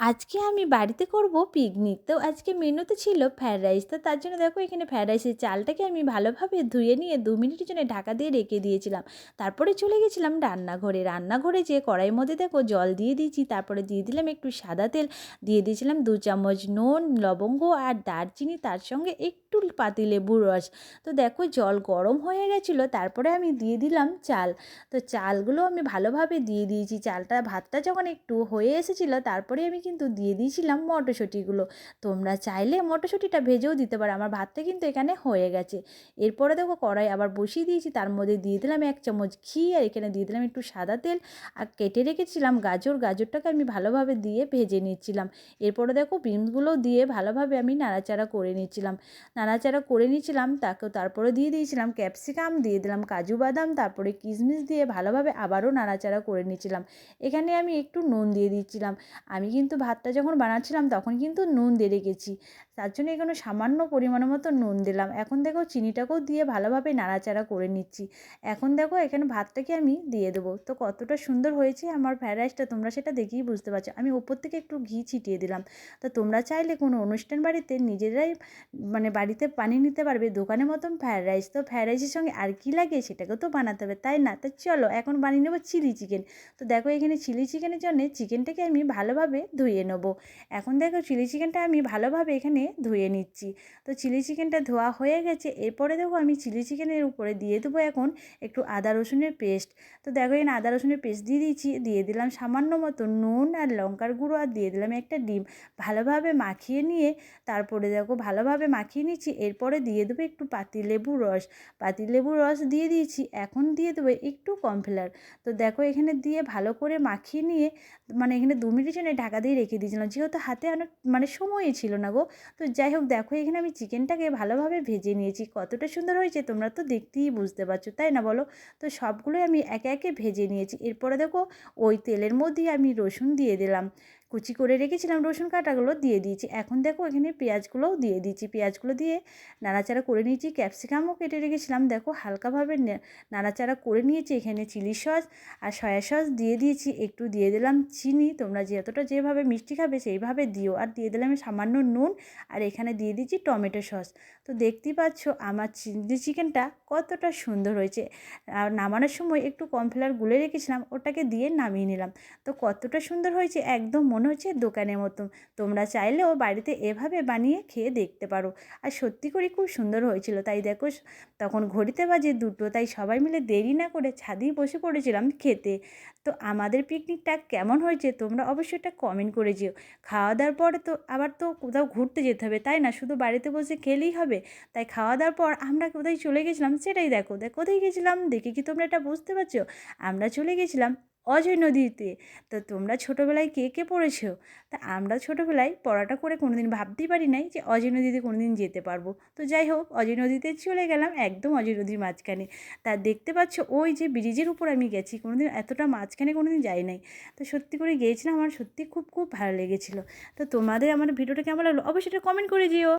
আজকে আমি বাড়িতে করব পিকনিক তো আজকে মেনুতে ছিল ফ্রায়েড রাইস তো তার জন্য দেখো এখানে ফ্রায়েড রাইসের চালটাকে আমি ভালোভাবে ধুয়ে নিয়ে দু মিনিটের জন্য ঢাকা দিয়ে রেখে দিয়েছিলাম। তারপরে চলে গেছিলাম রান্নাঘরে। রান্নাঘরে যে কড়াইয়ের মধ্যে দেখো জল দিয়ে দিয়েছি। তারপরে দিয়ে দিলাম একটু সাদা তেল। দিয়ে দিয়েছিলাম দু চামচ নুন, লবঙ্গ আর দারচিনি। তার সঙ্গে একটু পাতিলেবুর রস। তো দেখো জল গরম হয়ে গেছিল। তারপরে আমি দিয়ে দিলাম চাল। তো চালগুলো আমি ভালোভাবে দিয়ে দিয়েছি। চালটা ভাতটা যখন একটু হয়ে এসেছিল, তারপরে আমি কিন্তু দিয়ে দিয়েছিলাম মটরশুঁটিগুলো। তোমরা চাইলে মটরশুঁটিটা ভেজেও দিতে পারো। আমার ভাতটা কিন্তু এখানে হয়ে গেছে। এরপরে দেখো কড়াই আবার বসিয়ে দিয়েছি। তার মধ্যে দিয়ে দিলাম এক চামচ ঘি আর এখানে দিয়ে দিলাম একটু সাদা তেল। আর কেটে রেখেছিলাম গাজর। গাজরটাকে আমি ভালোভাবে দিয়ে ভেজে নিচ্ছিলাম। এরপরে দেখো বিনসগুলো দিয়ে ভালোভাবে আমি নাড়াচাড়া করে নিচ্ছিলাম। নাড়াচাড়া করে নিচ্ছিলাম, তাকে তারপরে দিয়ে দিয়েছিলাম ক্যাপসিকাম, দিয়ে দিলাম কাজু বাদাম, তারপরে কিশমিশ দিয়ে ভালোভাবে আবারও নাড়াচাড়া করে নিচ্ছিলাম। এখানে আমি একটু নুন দিয়ে দিচ্ছিলাম। আমি কিন্তু ভাতটা যখন বানাচ্ছিলাম তখন কিন্তু নুন দিয়ে রেখেছি। তার জন্য এখানে সামান্য পরিমাণের মতো নুন দিলাম। এখন দেখো চিনিটাকেও দিয়ে ভালোভাবে নাড়াচাড়া করে নিচ্ছি। এখন দেখো এখানে ভাতটাকে আমি দিয়ে দেবো। তো কতটা সুন্দর হয়েছে আমার ফ্রায়েড রাইসটা, তোমরা সেটা দেখেই বুঝতে পারছ। আমি ওপর থেকে একটু ঘি ছিটিয়ে দিলাম। তো তোমরা চাইলে কোনো অনুষ্ঠান বাড়িতে নিজেরাই মানে বাড়িতে বানিয়ে নিতে পারবে, দোকানের মতন ফ্রায়েড রাইস। তো ফ্রায়েড রাইসের সঙ্গে আর কি লাগে সেটাকেও তো বানাতে হবে, তাই না? তো চলো এখন বানিয়ে নেব চিলি চিকেন। তো দেখো এখানে চিলি চিকেনের জন্য চিকেনটাকে আমি ভালোভাবে ধুয়ে নেব। এখন দেখো চিলি চিকেনটা আমি ভালোভাবে এখানে ধুয়ে নিচ্ছি। তো চিলি চিকেনটা ধোয়া হয়ে গেছে, এরপরে দেখো আমি চিলি চিকেনের উপরে দিয়ে দেবো এখন একটু আদা রসুনের পেস্ট তো দেখো এখানে আদা রসুনের পেস্ট দিয়ে দিয়েছি, দিয়ে দিলাম সামান্য মতো নুন আর লঙ্কার গুঁড়ো আর দিয়ে দিলাম একটা ডিম। ভালোভাবে মাখিয়ে নিয়ে তারপরে দেখো ভালোভাবে মাখিয়ে নিচ্ছি, এরপরে দিয়ে দেবো একটু পাতি পাতিলেবু রস। পাতিলেবুর রস দিয়ে দিয়েছি, এখন দিয়ে দেবো একটু কর্নফ্লাওয়ার তো দেখো এখানে দিয়ে ভালো করে মাখিয়ে নিয়ে মানে এখানে দু মিনিটের জন্য ঢাকা দিয়ে রেখে দিয়েছিলাম। যেহেতু হাতে অনেক মানে সময় ছিল না গো। তো যাই হোক, দেখো, এখানে আমি চিকেনটাকে ভালোভাবে ভেজে নিয়েছি। কতটা সুন্দর হয়েছে, তোমরা তো দেখতেই বুঝতে পারছ, তাই না বলো? তো সবগুলোই আমি একে একে ভেজে নিয়েছি। এরপরে দেখো, ওই তেলের মধ্যেই আমি রসুন দিয়ে দিলাম। কুচি করে রেখেছিলাম রসুন কাঁটাগুলো দিয়ে দিয়েছি। এখন দেখো এখানে পেঁয়াজগুলোও দিয়ে দিয়েছি। পেঁয়াজগুলো দিয়ে নাড়াচাড়া করে নিয়েছি, ক্যাপসিকামও কেটে রেখেছিলাম। দেখো হালকাভাবে নাড়াচাড়া করে নিয়েছি এখানে চিলি সস আর সয়া সস দিয়ে দিয়েছি। একটু দিয়ে দিলাম চিনি, তোমরা যতটা যেভাবে মিষ্টি খাবে সেইভাবে দিও। আর দিয়ে দিলাম সামান্য নুন আর এখানে দিয়ে দিয়েছি টমেটো সস। তো দেখতেই পাচ্ছ আমার চিলি চিকেনটা কতটা সুন্দর হয়েছে। আর নামানোর সময় একটু কর্নফ্লাওয়ার গুলে রেখেছিলাম, ওটাকে দিয়ে নামিয়ে নিলাম। তো কতটা সুন্দর হয়েছে, একদম মনে হচ্ছে দোকানের মতো তোমরা চাইলেও বাড়িতে এভাবে বানিয়ে খেয়ে দেখতে পারো। আর সত্যি করে খুব সুন্দর হয়েছিল, তাই দেখো তখন ঘড়িতে বাজে দুটো, তাই সবাই মিলে দেরি না করে ছাদেই বসে পড়েছিলাম খেতে। তো আমাদের পিকনিকটা কেমন হয়েছে তোমরা অবশ্যই একটা কমেন্ট করে যেও। খাওয়া দাওয়ার পরে তো আবার তো কোথাও ঘুরতে যেতে হবে, তাই না? শুধু বাড়িতে বসে খেলেই হবে? তাই খাওয়া দাওয়ার পর আমরা কোথায় চলে গেছিলাম সেটাই দেখো। দেখ কোথায় গেছিলাম? দেখে কি তোমরা এটা বুঝতে পারছ? আমরা চলে গেছিলাম অজয় নদীতে। তো তোমরা ছোটোবেলায় কে কে পড়েছো? তা আমরা ছোটোবেলায় পড়াটা করে কোনো দিন ভাবতেই পারি নাই যে অজয় নদীতে কোনো দিন যেতে পারব। তো যাই হোক, অজয় নদীতে চলে গেলাম একদম অজয় নদীর মাঝখানে। তা দেখতে পাচ্ছ ওই যে ব্রিজের উপর আমি গেছি কোনো দিন এতটা মাঝখানে কোনো দিন যাই নাই। তো সত্যি করে গিয়েছিলাম, আমার সত্যি খুব খুব ভালো লেগেছিলো। তো তোমাদের আমার ভিডিওটা কেমন লাগল অবশ্যই এটা কমেন্ট করে দিও।